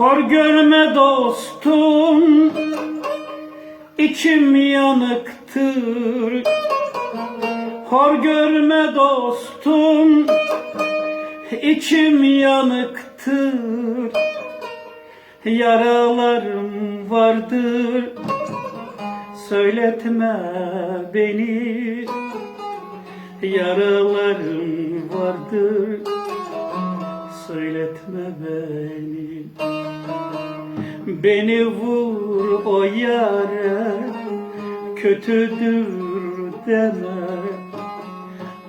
Hor görme dostum içim yanıktır. Hor görme dostum içim yanıktır. Yaralarım vardır Söyletme beni. Yaralarım vardır Söyletme beni. Beni vur o yare Kötüdür deme.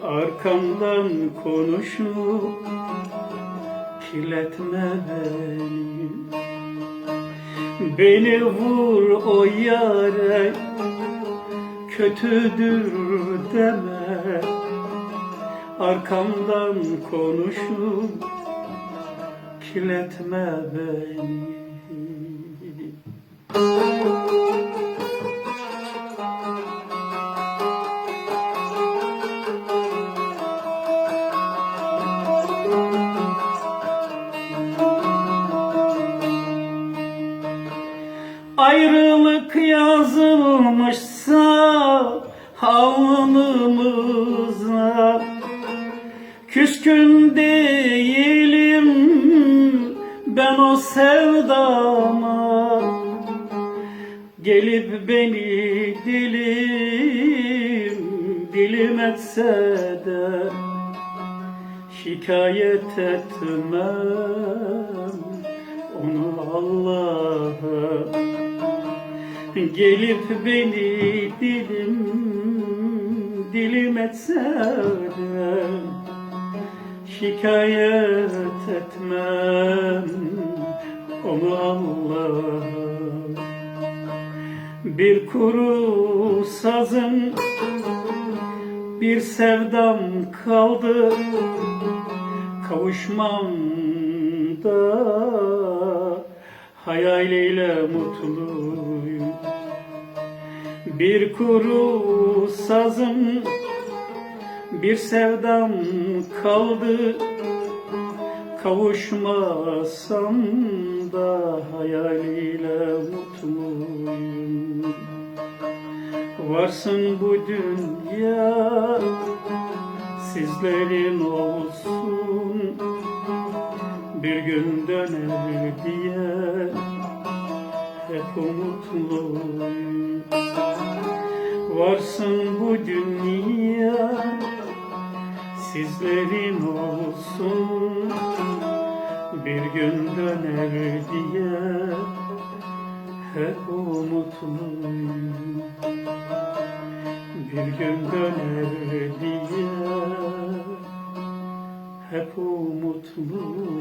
Arkamdan konuşup Kirletme beni. Beni vur o yare Kötüdür deme. Arkamdan konuşup Kirletme beni Ayrılık yazılmışsa alnımıza Küskün değilim ben o sevdama Gelip beni dilim dilim etse de Şikayet etmem. Onu Allah'a Gelip beni dilim dilim etse de Şikayet etmem. Onu Allah'a. Bir kuru sazın bir sevdam kaldı. Kavuşmam da hayaliyle mutluyum. Bir kuru sazım bir sevdam kaldı. Kavuşmasam da hayaliyle mutluyum Varsın bu dünya sizlerin olsun. Bir gün döner diye hep umutluyum Varsın bu dünya sizlerin olsun Bir gün döner diye hep umutluyum. Bir gün döner diye hep umutluyum